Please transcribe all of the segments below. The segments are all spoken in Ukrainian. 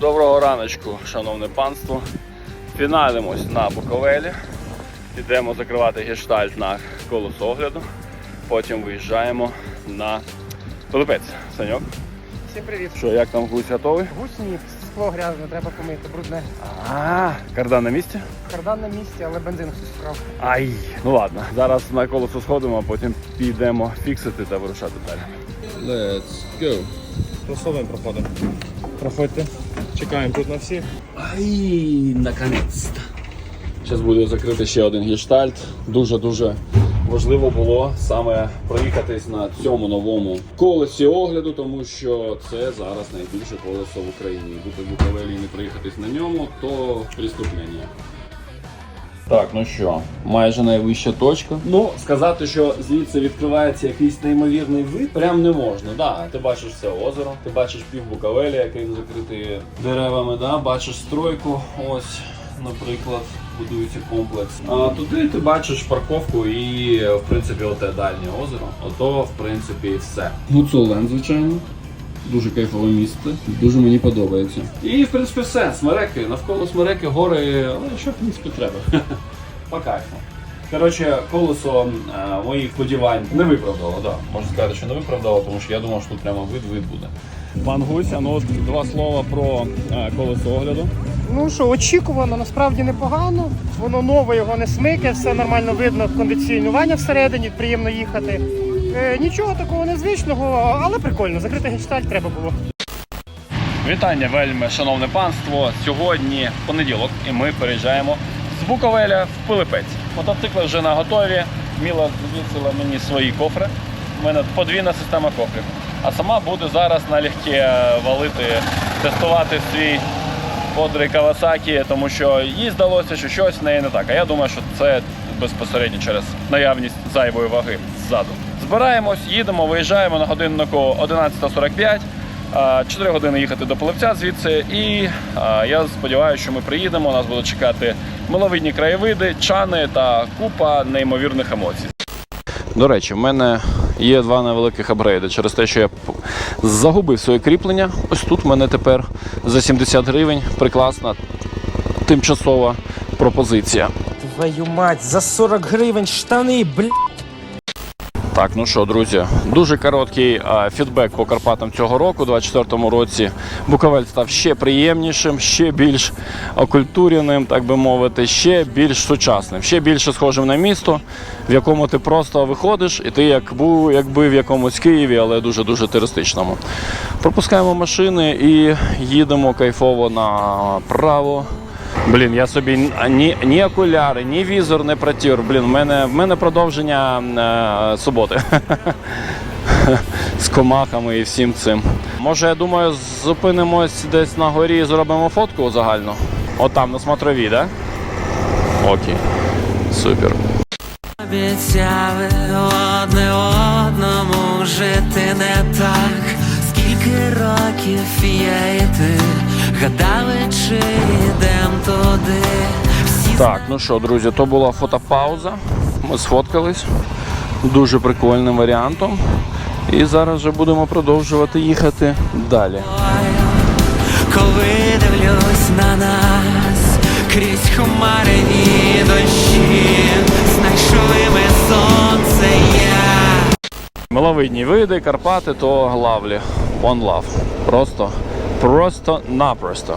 Доброго раночку, шановне панство. Фіналимось на Буковелі. Йдемо закривати гештальт на колесо огляду. Потім виїжджаємо на Пилипець. Саньок, Всім привіт. що як там гусь готовий? Гусні, скло грязне, треба помити, брудне. А, кардан на місці? Кардан на місці, але бензин хтось вкрав. Ай, ну ладно, зараз на колесо сходимо, а потім підемо фіксити та вирушати далі. Let's go. Розсовуємо проходимо. Проходьте. Чекаємо тут на всіх. Ай, наконець-то. Зараз буде закрити ще один гештальт. Дуже-дуже важливо було саме проїхатись на цьому новому колесі огляду, тому що це зараз найбільше колесо в Україні. Бути в Буковелі не проїхатись на ньому, то преступлення. Так, ну що, майже найвища точка. Ну, сказати, що звідси відкривається якийсь неймовірний вид, прям не можна. Да, ти бачиш це озеро, ти бачиш пів Буковелі, який закритий деревами, да, бачиш стройку, ось, наприклад, будується комплекс. А туди ти бачиш парковку і, в принципі, оте дальнє озеро. Ото, в принципі, і все. Гуцулен, звичайно. Дуже кайфове місце, дуже мені подобається. І в принципі все. Смереки, навколо смереки гори, але що в принципі треба. По кайфу. Коротше, колесо е, моїх сподівань не виправдало, да. Можна сказати, що не виправдало, тому що я думав, що тут прямо вид-вид буде. Пан Гуся, ну от два слова про е, колесо огляду. Ну що, очікувано, насправді непогано. Воно нове, його не смикає, все нормально видно, кондиціонування всередині, приємно їхати. Е, нічого такого незвичного, але прикольно. Закрити гештальт треба було. Вітання, вельми, шановне панство. Сьогодні понеділок, і ми переїжджаємо з Буковеля в Пилипець. Мотоцикли вже на готові. Міла звісила мені свої кофри. У мене подвійна система кофрів. А сама буде зараз налегке валити, тестувати свій бодрий Кавасакі, тому що їй здалося, що щось в неї не так. А я думаю, що це безпосередньо через наявність зайвої ваги ззаду. Збираємось, їдемо, виїжджаємо на годиннику 11.45. А, 4 години їхати до Полевця звідси, і а, я сподіваюся, що ми приїдемо. Нас будуть чекати миловидні краєвиди, чани та купа неймовірних емоцій. До речі, в мене є два невеликих апгрейди через те, що я загубив своє кріплення. Ось тут в мене тепер за 70 гривень прекрасна тимчасова пропозиція. Твою мать, за 40 гривень штани, блядь. Так, ну що, друзі, дуже короткий фідбек по Карпатам цього року. У 24-му році Буковель став ще приємнішим, ще більш окультуреним, так би мовити, ще більш сучасним, ще більше схожим на місто, в якому ти просто виходиш, і ти як був, якби в якомусь Києві, але дуже дуже туристичному. Пропускаємо машини і їдемо кайфово направо. Блін, я собі ні- ні, окуляри, ні візор не протір. Блін, в мене, в мене продовження е, суботи. З комахами і всім цим. Може, я думаю, зупинимось десь на горі і зробимо фотку загальну? Отам, на смотровій, так? Да? Окей. Супер. Обіцяли одне одному жити не так. Скільки років я і ти гадали, чи йдем туди. Так, ну що, друзі, то була фотопауза. Ми сфоткались дуже прикольним варіантом. І зараз вже будемо продовжувати їхати далі. коли дивлюсь на нас крізь хмарині дощі, знайшли ми сонце я. Миловидні види, Карпати, то главлі. One love. Просто, просто-напросто.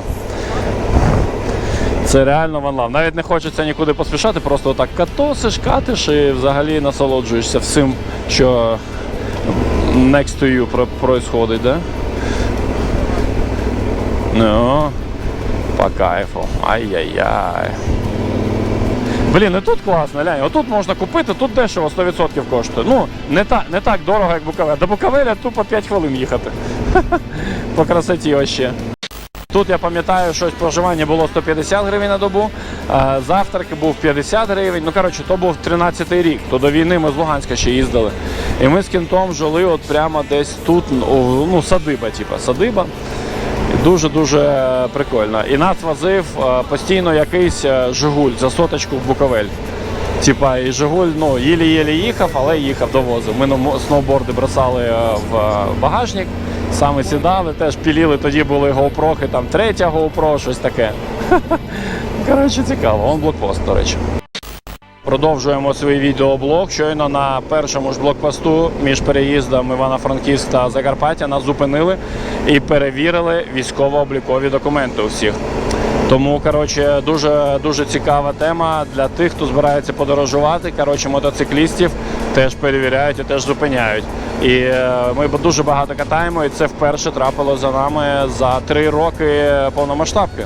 Це реально ванлав. Навіть не хочеться нікуди поспішати, просто отак катосиш, катиш і взагалі насолоджуєшся всім, що next to you про- происходить, да? Ну, по кайфу. Ай-яй-яй. Блін, і тут класно, глянь, отут можна купити, тут дешево 100% коштує. Ну, не, та, не так дорого, як Буковель. До Буковеля тупо 5 хвилин їхати. По красоті вообще. Тут я пам'ятаю, щось проживання було 150 гривень на добу, завтрак був 50 гривень. Ну, коротше, то був 13-й рік, то до війни ми з Луганська ще їздили. І ми з кінтом жили от прямо десь тут, ну садиба, типу, садиба. Дуже-дуже прикольно. І нас возив е, постійно якийсь е, Жигуль за соточку в Буковель. Типа, і Жигуль ну, єлі-єлі їхав, але їхав, довозив. Ми сноуборди бросали е, в багажник Саме сідали, теж піліли, тоді були GoPro, там третя GoPro, щось таке. Коротше, цікаво, он блокпост, до речі. Продовжуємо свій відеоблог. Щойно на першому ж блокпосту між переїздом Івано-Франківськ та Закарпаття нас зупинили і перевірили військово-облікові документи у всіх. Тому коротше, дуже дуже цікава тема для тих, хто збирається подорожувати. Коротше, мотоциклістів теж перевіряють і теж зупиняють. І е, ми дуже багато катаємо, і це вперше трапило за нами за три роки повномасштабки.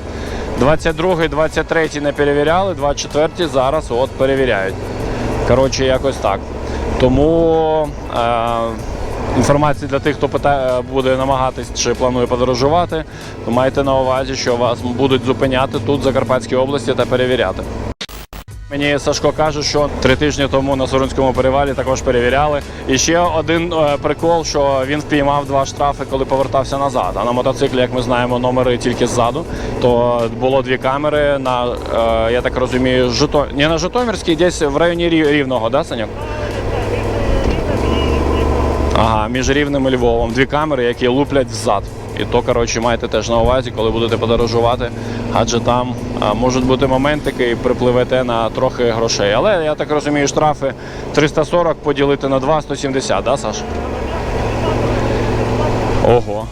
22-й, 23-й не перевіряли, 24-й зараз от перевіряють. Коротше, якось так. Тому е, інформація для тих, хто питає, буде намагатись чи планує подорожувати, то майте на увазі, що вас будуть зупиняти тут, в Закарпатській області, та перевіряти. Мені Сашко каже, що три тижні тому на Сорунському перевалі також перевіряли. І ще один е, прикол, що він впіймав два штрафи, коли повертався назад. А на мотоциклі, як ми знаємо, номери тільки ззаду. То було дві камери на, е, я так розумію, Жито... не на Житомирській, десь в районі Рівного, да, Санюк? Ага, між Рівнем і Львовом. Дві камери, які луплять взад. І то, коротше, майте теж на увазі, коли будете подорожувати, адже там а, можуть бути моментики і припливете на трохи грошей. Але я так розумію, штрафи 340 поділити на 2 170, да, Саш? Ого.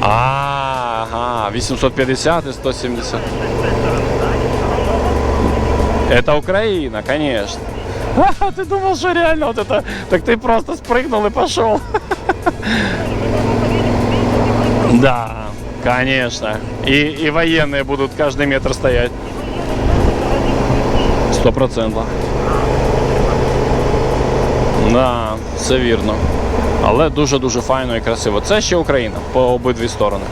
Ага, 850 и 170. Это Украина, конечно. Ха, ты думал, что реально вот это... Так ты просто спрыгнул и пошел. Да, конечно. И, и военные будут каждый метр стоять. Сто процентов. Да, все вірно. Але дуже-дуже файно і красиво. Це ще Україна по обидві сторони.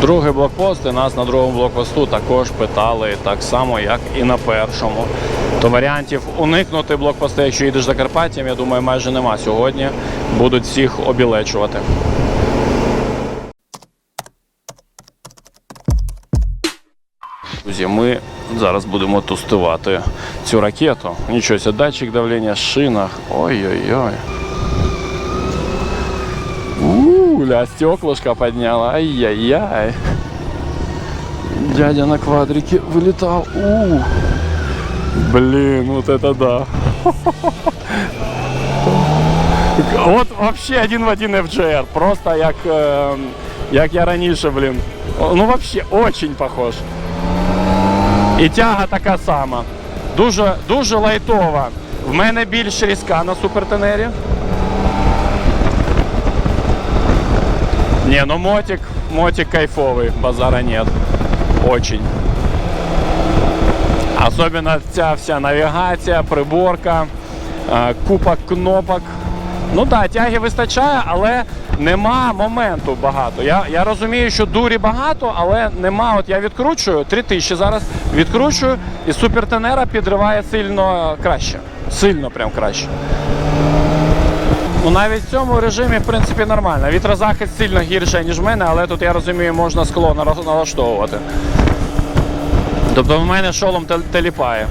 Другий блокпост, і нас на другому блокпосту також питали так само, як і на першому. То варіантів уникнути блокпости, якщо їдеш Закарпаттям, я думаю, майже нема сьогодні. Будуть всіх обілечувати. Друзі, ми зараз будемо тестувати цю ракету. Нічого, себе, датчик давлення в шинах. Ой-ой-ой. Уля, стеклышко подняла. Ай-яй-яй. Дядя на квадрике вылетал. У. Блин, вот это да. Вот вообще один в один FJR. Просто як, е, як я раніше, блін. Ну вообще очень похож. І тяга така сама. Дуже, дуже лайтова. В мене більш різка на супертенері. Не, ну мотик, мотик кайфовый, базара нет. Очень. Особенно ця вся навігація, приборка, е, купа кнопок. Ну так, да, тяги вистачає, але нема моменту багато. Я, я розумію, що дурі багато, але нема. От я відкручую 3000 зараз відкручую, і супертенера підриває сильно краще. Сильно прям краще. Ну навіть в цьому режимі, в принципі, нормально. Вітрозахист сильно гірше, ніж в мене, але тут я розумію, можна скло налаштовувати. Тобто в мене шолом теліпає.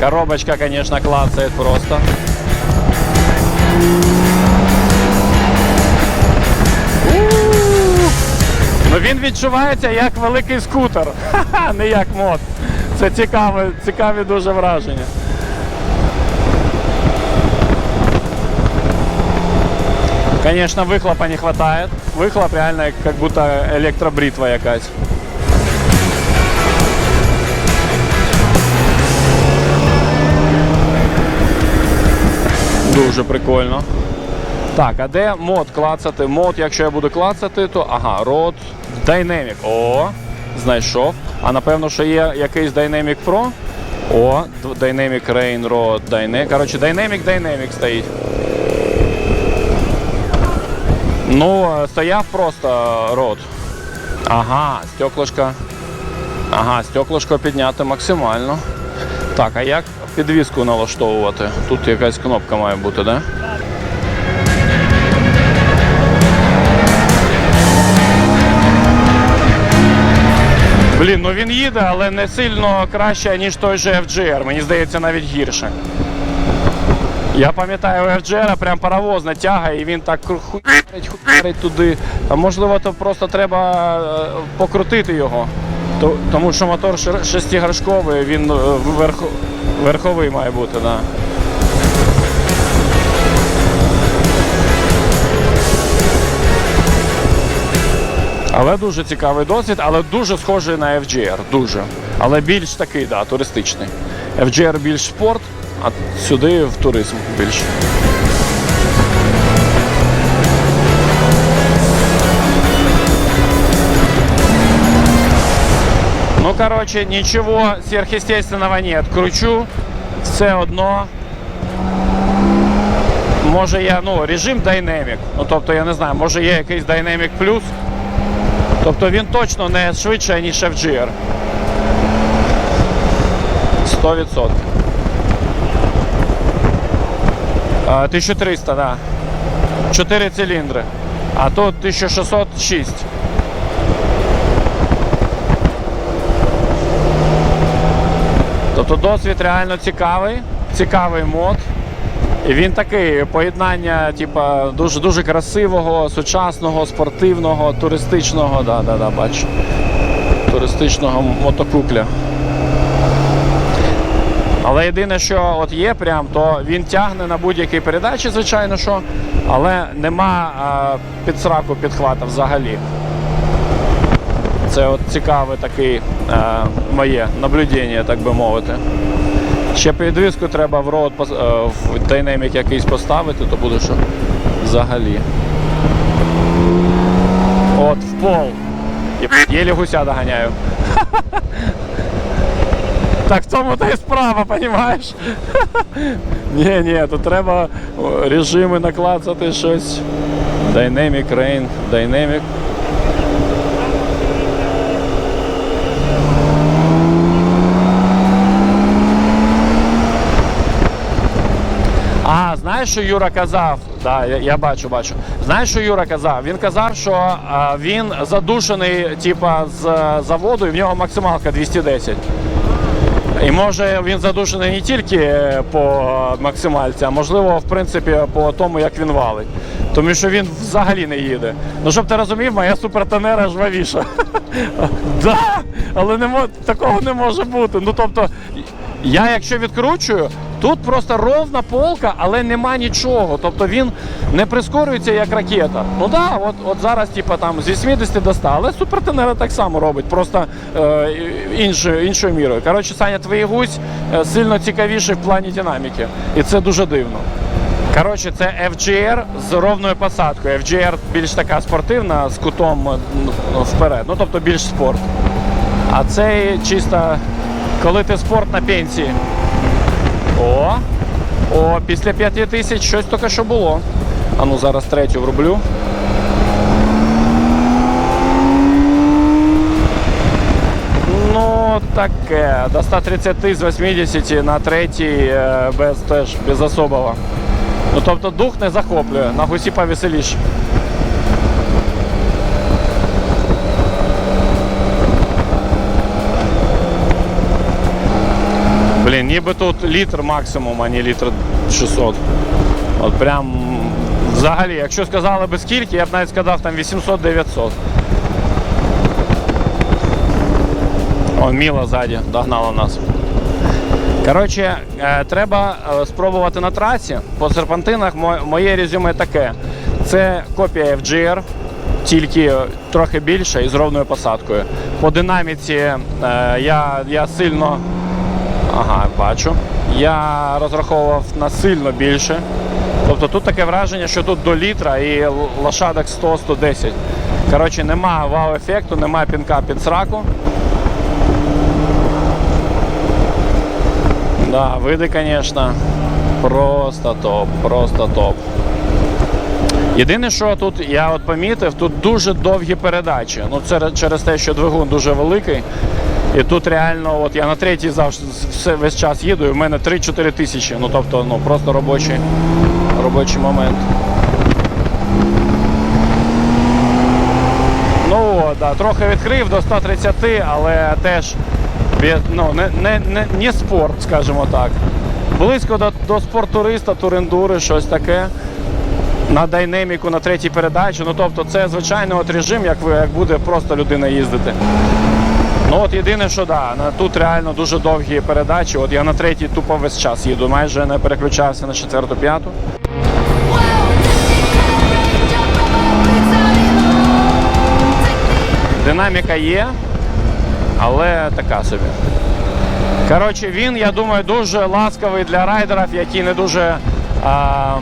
Коробочка, звісно, клацає просто. У! Ну він відчувається як великий скутер, Ха-ха, не як мод. Це цікаве, цікаві дуже враження. Конечно, выхлопа не хватает. Выхлоп реально как будто электробритва якась. Дуже прикольно. Так, а де мод клацати? Мод, якщо я буду клацати, то ага, рот Dynamic. О, знайшов. А напевно, що є якийсь Dynamic Pro. О, Dynamic Rain Rod Dynamic. Коротше, Dynamic Dynamic стоїть. Ну, стояв просто рот. Ага, стеклышко. Ага, стеклышко підняти максимально. Так, а як підвіску налаштовувати? Тут якась кнопка має бути, да? Блін, ну він їде, але не сильно краще, ніж той же FGR. Мені здається, навіть гірше. Я пам'ятаю, у FGR прям паровоз натягає, і він так хуярить, хуярить туди. А можливо, то просто треба е, покрутити його. Тому що мотор шестигоршковий, він е, верхо- верховий має бути. Да. Але дуже цікавий досвід, але дуже схожий на FGR. Дуже. Але більш такий, да, туристичний. FGR більш спорт, а сюди в туризм більше. короче, ничего сверхъестественного нет. Кручу, все одно. Може я, ну, режим Dynamic. Ну, тобто, я не знаю, може є якийсь Dynamic Plus. Тобто він точно не швидше, ніж FGR. 100%. А, 1300, так. Да. 4 циліндри. А тут 1606. Тобто досвід реально цікавий, цікавий мод. І він такий поєднання, типа, дуже дуже красивого, сучасного, спортивного, туристичного, да, да, да, бачу. Туристичного мотокукля. Але єдине, що от є прям, то він тягне на будь-якій передачі, звичайно, що, але нема а, під сраку підхвата взагалі. Це от цікаве таке е, моє наблюдення, так би мовити. Ще підвіску треба в роут е, в динамік якийсь поставити, то буде що взагалі. От, в пол. Єлі гуся доганяю. Так в тому то і справа, розумієш? Ні, ні, тут треба режими наклацати щось. Dynamic Rain, Dynamic. А, знаєш, що Юра казав? Да, я, я бачу, бачу. Знаєш, що Юра казав? Він казав, що а, він задушений, типа, з заводу, і в нього максималка 210. І може він задушений не тільки по максимальці, а можливо, в принципі, по тому, як він валить. Тому що він взагалі не їде. Ну, щоб ти розумів, моя супертенера жвавіша. Да, але такого не може бути. Ну тобто, я якщо відкручую, тут просто ровна полка, але нема нічого. Тобто він не прискорюється як ракета. Ну да, от, от зараз, типа там з 80 до 100, але супертенера так само робить, просто е, іншою, іншою мірою. Коротше, Саня, твій гусь е, сильно цікавіший в плані динаміки. І це дуже дивно. Коротше, це FGR з ровною посадкою. FGR більш така спортивна з кутом е, ну, вперед. Ну тобто більш спорт. А цей чисто, коли ти спорт на пенсії. О! О, після 5 тисяч щось тільки що було. А ну зараз третю врублю. Ну, таке. До 130 з 80 на третій е, без теж без особого. Ну тобто дух не захоплює, на гусі повеселіше. Блін, ніби тут літр максимум, а не літр 600. От прям взагалі, якщо сказали би скільки, я б навіть сказав там 800-900. О, Міла ззаді догнала нас. Коротше, е, треба е, спробувати на трасі. По серпантинах моє резюме таке. Це копія FGR, тільки трохи більше і з ровною посадкою. По динаміці е, я, я сильно. Ага, бачу. Я розраховував на сильно більше. Тобто тут таке враження, що тут до літра і лошадок 100-110. Коротше, нема вау-ефекту, нема пінка під сраку. Да, види, звісно, просто топ, просто топ. Єдине, що тут я от помітив, тут дуже довгі передачі. Ну, це через те, що двигун дуже великий. І тут реально, от я на третій завжди весь час їду, і в мене 3-4 тисячі. Ну тобто, ну просто робочий, робочий момент. Ну, да, трохи відкрив до 130, але теж ну, не, не, не, не спорт, скажімо так. близько до, до спорттуриста, турендури, щось таке. На дайнеміку, на третій передачі. Ну тобто це звичайний от режим, як ви як буде просто людина їздити. Ну от єдине, що да, тут реально дуже довгі передачі. От я на третій тупо весь час їду, майже не переключався на четверту, п'яту. Динаміка є, але така собі. Коротше, він, я думаю, дуже ласкавий для райдерів, які не дуже а,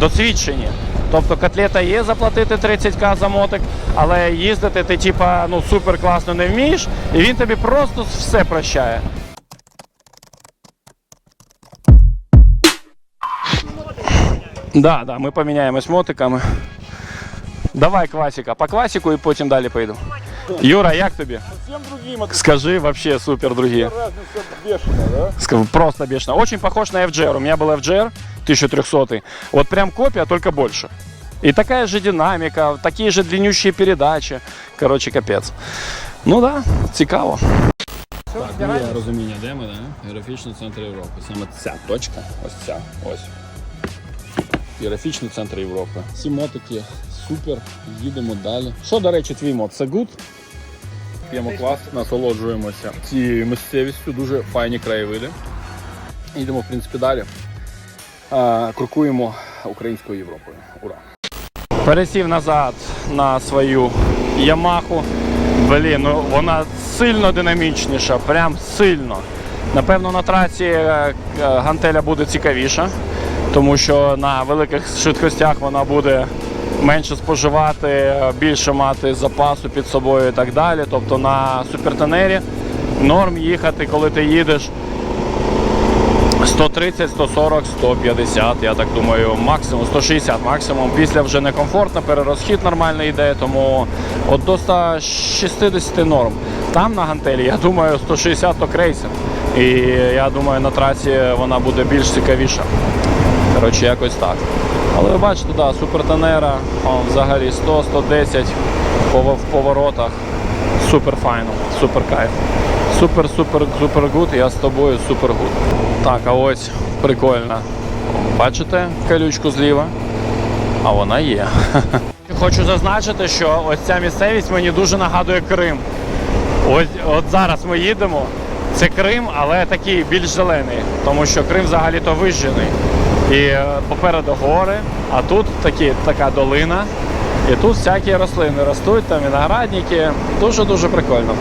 досвідчені. Тобто котлета є заплатити 30к за мотик, але їздити ти типа ну супер класно не вмієш, і він тобі просто все прощає. Да, да, ми поміняємось мотиками. Давай квасика. По квасику і потім далі поїду. Юра, як тобі? Скажи, вообще супер другие. Просто бешено. Очень похож на FGR. У меня был FGR 1300. Вот прям копия, только больше. И такая же динамика, такие же длиннющие передачи. Короче, капец. Ну да, цікаво. Так, ну я розуміння, де ми, да? Географічний центр Європи. Саме ця точка. Ось ця. Ось. Географічний центр Європи. Ці мотики супер. Їдемо далі. Що, до речі, твій мод? Це гуд? П'ємо клас, насолоджуємося цією місцевістю, дуже файні краєвиди. Йдемо, в принципі, далі. Крокуємо українською Європою. Ура! Пересів назад на свою Ямаху. Блін, ну вона сильно динамічніша, прям сильно. Напевно, на трасі е, е, гантеля буде цікавіша, тому що на великих швидкостях вона буде менше споживати, більше мати запасу під собою і так далі. Тобто на супертенері норм їхати, коли ти їдеш 130, 140, 150, я так думаю, максимум 160 максимум. Після вже некомфортно, перерозхід нормально йде, тому от до 160 норм. Там на гантелі, я думаю, 160 то крейсер. І я думаю, на трасі вона буде більш цікавіша. Коротше, якось так. Але ви бачите, да, супертенера, он взагалі 100-110 в поворотах. Супер файно, супер кайф. Супер, супер, супер гуд, я з тобою супер гуд. Так, а ось прикольно. Бачите колючку зліва? А вона є. Хочу зазначити, що ось ця місцевість мені дуже нагадує Крим. Ось от зараз ми їдемо. Це Крим, але такий більш зелений, тому що Крим взагалі-то вижжений. І е, попереду гори, а тут такі, така долина. І тут всякі рослини ростуть, там виноградники. Дуже-дуже прикольно.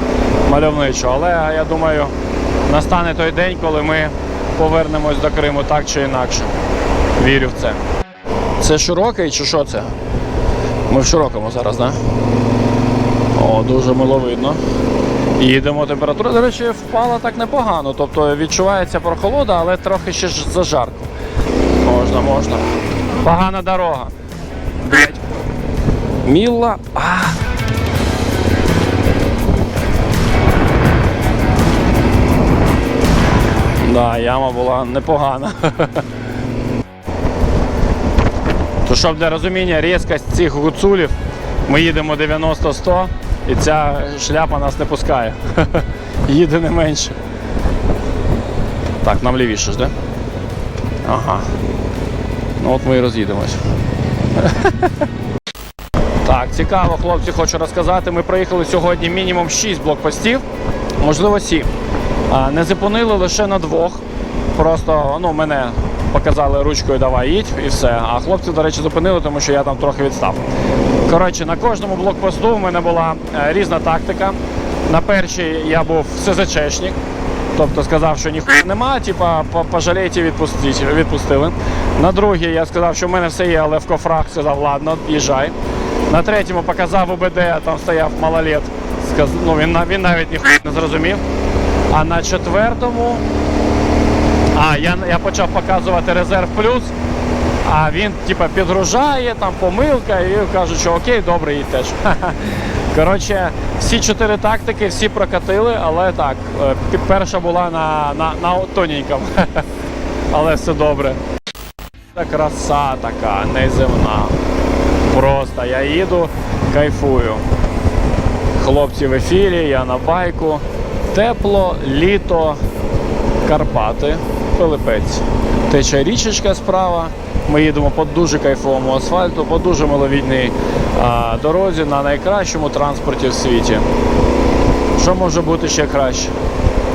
Мальовничо. Але я думаю, настане той день, коли ми повернемось до Криму так чи інакше. Вірю в це. Це широкий чи що це? Ми в широкому зараз, так? Да? О, дуже миловидно. Їдемо, температура, до речі, впала так непогано. Тобто відчувається прохолода, але трохи ще ж зажарко. Можна, можна. Погана дорога. Міла. А. Да, яма була непогана. То щоб для розуміння різкость цих гуцулів, ми їдемо 90-100 і ця шляпа нас не пускає. Їде не менше. Так, нам лівіше ж, де? Ага. Ну от ми і роз'їдемось. Так, цікаво, хлопці, хочу розказати. Ми проїхали сьогодні мінімум 6 блокпостів, можливо, 7. А, Не зупинили лише на двох. Просто ну, мене показали ручкою давай їдь і все. А хлопці, до речі, зупинили, тому що я там трохи відстав. Коротше, на кожному блокпосту в мене була е, різна тактика. На першій я був СЗЧшник, тобто сказав, що ніхуя нема, типа по- пожалійте, відпустили. На другій я сказав, що в мене все є, але в кофрах сказав, ладно, їжджай. На третьому показав УБД, там стояв малолет. Сказ... Ну, він, він навіть ніхуя не зрозумів. А на четвертому а, я, я почав показувати резерв плюс, а він типа підгружає, там помилка, і кажуть, що окей, добре, їдь теж. Коротше, всі чотири тактики, всі прокатили, але так, е, перша була на, на, на тоненькому. Але все добре. Та краса така, неземна. Просто я їду, кайфую. Хлопці в ефірі, я на байку. Тепло, літо, Карпати. Пилипець. Тече річечка справа. Ми їдемо по дуже кайфовому асфальту, по дуже маловідній а, дорозі на найкращому транспорті в світі. Що може бути ще краще?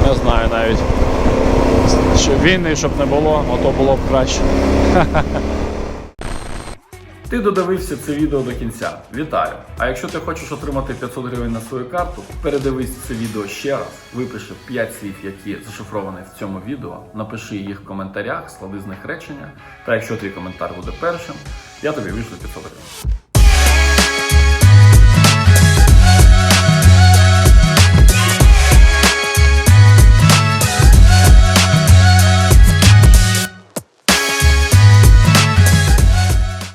Не знаю навіть. Щоб війни, щоб не було, ото було б краще. Ти додивився це відео до кінця. Вітаю! А якщо ти хочеш отримати 500 гривень на свою карту, передивись це відео ще раз, випиши 5 слів, які зашифровані в цьому відео, напиши їх в коментарях, склади з них речення. Та якщо твій коментар буде першим, я тобі вийшлю 500 гривень.